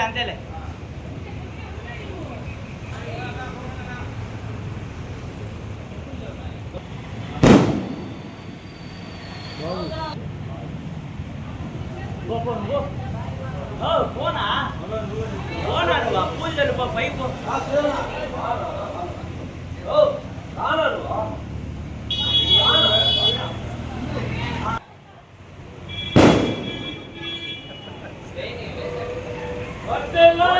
ಅಂದೇಲೆ ಅಂದೇಲೆ போனா போனா பைப்பு ஓ Até lá!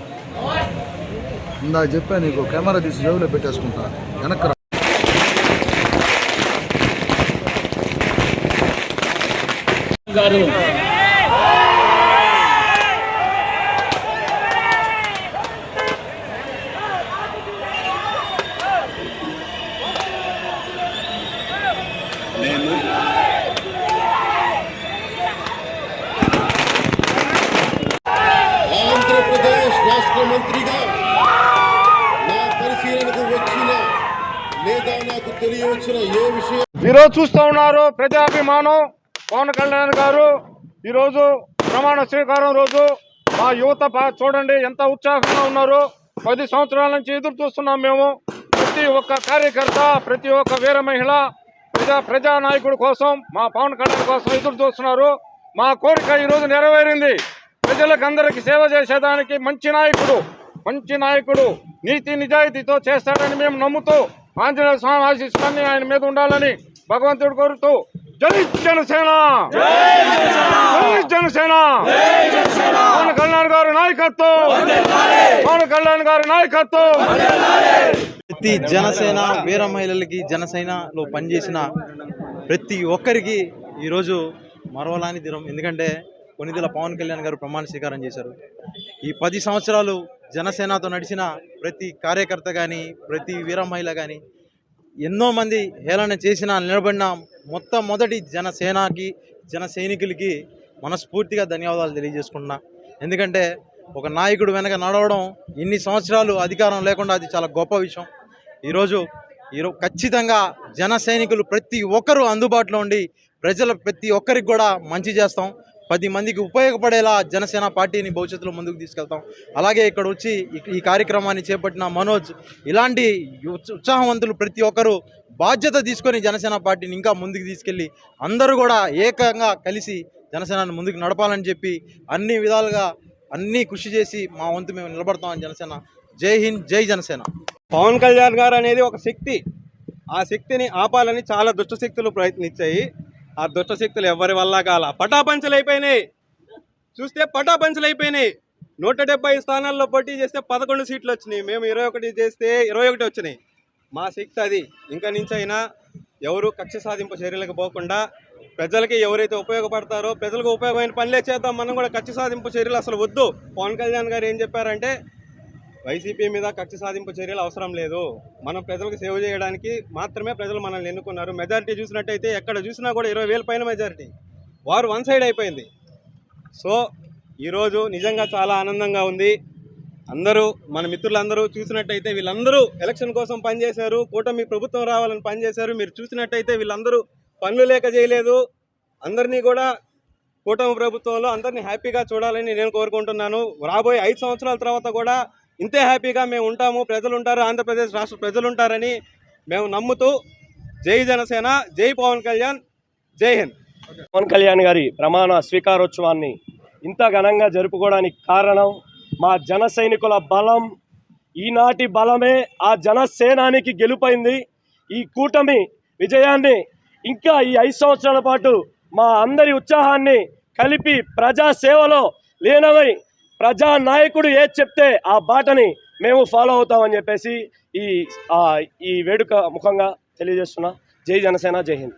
ఇందా గోవింద చెప్పా నీకు కెమెరా తీసి జోబులో పెట్టేసుకుంటా వెనక్కి రా. గారు నేను ఆంధ్రప్రదేశ్ రాష్ట్ర మంత్రిగా నా పరిశీలనకు వచ్చిన లేదా నాకు తెలియవచ్చిన ఏ విషయం ఈరోజు చూస్తూ ఉన్నారు ప్రజాభిమానం పవన్ కళ్యాణ్ గారు. ఈరోజు ప్రమాణ స్వీకారం రోజు మా యువత చూడండి ఎంత ఉత్సాహంగా ఉన్నారు. పది సంవత్సరాల నుంచి ఎదురు చూస్తున్నాం మేము. ప్రతి ఒక్క కార్యకర్త ప్రతి ఒక్క వీర మహిళ ప్రజా ప్రజానాయకుడి కోసం మా పవన్ కళ్యాణ్ కోసం ఎదురు చూస్తున్నారు. మా కోరిక ఈరోజు నెరవేరింది. ప్రజలకు అందరికీ సేవ చేసేదానికి మంచి నాయకుడు మంచి నాయకుడు నీతి నిజాయితీతో చేస్తాడని మేము నమ్ముతూ ఆంజనేయ స్వామి ఆశీస్సులన్నీ ఆయన మీద ఉండాలని భగవంతుడు కోరుతూ జై జనసేన! జై జనసేన! పవన్ కళ్యాణ్ గారి నాయకత్వం! పవన్ కళ్యాణ్ గారి! నాయకత్వం! ప్రతి జనసేన వీర మహిళలకి జనసేనలో పనిచేసిన ప్రతి ఒక్కరికి ఈరోజు మరవలాని దినం. ఎందుకంటే కొనిదెల పవన్ కళ్యాణ్ గారు ప్రమాణ స్వీకారం చేశారు. ఈ పది సంవత్సరాలు జనసేనతో నడిచిన ప్రతి కార్యకర్త కానీ ప్రతి వీర మహిళ కానీ ఎన్నో మంది హేళన చేసిన నిలబడిన మొట్టమొదటి జనసేనకి జన సైనికులకి మనస్ఫూర్తిగా ధన్యవాదాలు తెలియజేసుకుంటున్నా. ఎందుకంటే ఒక నాయకుడు వెనక నడవడం ఇన్ని సంవత్సరాలు అధికారం లేకుండా అది చాలా గొప్ప విషయం. ఈరోజు ఈరోజు ఖచ్చితంగా జన సైనికులు ప్రతి ఒక్కరూ అందుబాటులో ఉండి ప్రజల ప్రతి ఒక్కరికి కూడా మంచి చేస్తాం. పది మందికి ఉపయోగపడేలా జనసేన పార్టీని భవిష్యత్తులో ముందుకు తీసుకెళ్తాం. అలాగే ఇక్కడ వచ్చి ఈ- కార్యక్రమాన్ని చేపట్టిన మనోజ్ ఇలాంటి ఉత్సాహవంతులు ప్రతి ఒక్కరూ బాధ్యత తీసుకొని జనసేన పార్టీని ఇంకా ముందుకు తీసుకెళ్ళి అందరూ కూడా ఏకంగా కలిసి జనసేనను ముందుకు నడపాలని చెప్పి అన్ని విధాలుగా అన్నీ కృషి చేసి మా వంతు మేము నిలబడతామని జనసేన. జై హింద్ జై జనసేన. పవన్ కళ్యాణ్ గారు అనేది ఒక శక్తి. ఆ శక్తిని ఆపాలని చాలా దుష్టశక్తులు ప్రయత్నించాయి. ఆ దుష్ట శక్తులు ఎవరి వల్ల కాల? పటాపంచలు అయిపోయినాయి. చూస్తే పటాపంచలు అయిపోయినాయి. నూట డెబ్బై స్థానాల్లో పోటీ చేస్తే పదకొండు సీట్లు వచ్చినాయి. మేము ఇరవై ఒకటి చేస్తే ఇరవై ఒకటి వచ్చినాయి. మా శక్తి అది. ఇంకా నుంచి అయినా ఎవరు కక్ష సాధింపు చర్యలకు పోకుండా ప్రజలకి ఎవరైతే ఉపయోగపడతారో ప్రజలకు ఉపయోగమైన పనులే చేద్దాం. మనం కూడా కక్ష సాధింపు చర్యలు అసలు వద్దు. పవన్ కళ్యాణ్ గారు ఏం చెప్పారంటే వైసీపీ మీద కక్ష సాధింపు చర్యలు అవసరం లేదు. మనం ప్రజలకు సేవ చేయడానికి మాత్రమే ప్రజలు మనల్ని ఎన్నుకున్నారు. మెజారిటీ చూసినట్టయితే ఎక్కడ చూసినా కూడా ఇరవై వేల పైన మెజారిటీ. వారు వన్ సైడ్ అయిపోయింది. సో ఈరోజు నిజంగా చాలా ఆనందంగా ఉంది. అందరూ మన మిత్రులందరూ చూసినట్టయితే వీళ్ళందరూ ఎలక్షన్ కోసం పనిచేశారు. కూటమి ప్రభుత్వం రావాలని పనిచేశారు. మీరు చూసినట్టయితే వీళ్ళందరూ పనులు లేక చేయలేదు. అందరినీ కూడా కూటమి ప్రభుత్వంలో అందరినీ హ్యాపీగా చూడాలని నేను కోరుకుంటున్నాను. రాబోయే ఐదు సంవత్సరాల తర్వాత కూడా ఇంతే హ్యాపీగా మేము ఉంటాము. ప్రజలు ఉంటారు ఆంధ్రప్రదేశ్ రాష్ట్ర ప్రజలు ఉంటారని మేము నమ్ముతూ జై జనసేన జై పవన్ కళ్యాణ్ జై హింద్. పవన్ కళ్యాణ్ గారి ప్రమాణ స్వీకారోత్సవాన్ని ఇంత ఘనంగా జరుపుకోవడానికి కారణం మా జన సైనికుల బలం. ఈనాటి బలమే ఆ జనసేనానికి గెలుపైంది. ఈ కూటమి విజయాన్ని ఇంకా ఈ ఐదు సంవత్సరాల పాటు మా అందరి ఉత్సాహాన్ని కలిపి ప్రజా సేవలో లీనమై ప్రజా నాయకుడు ఏది చెప్తే ఆ బాటని మేము ఫాలో అవుతామని చెప్పేసి ఈ ఈ వేడుక ముఖంగా తెలియజేస్తున్నా. జై జనసేన జై హింద్.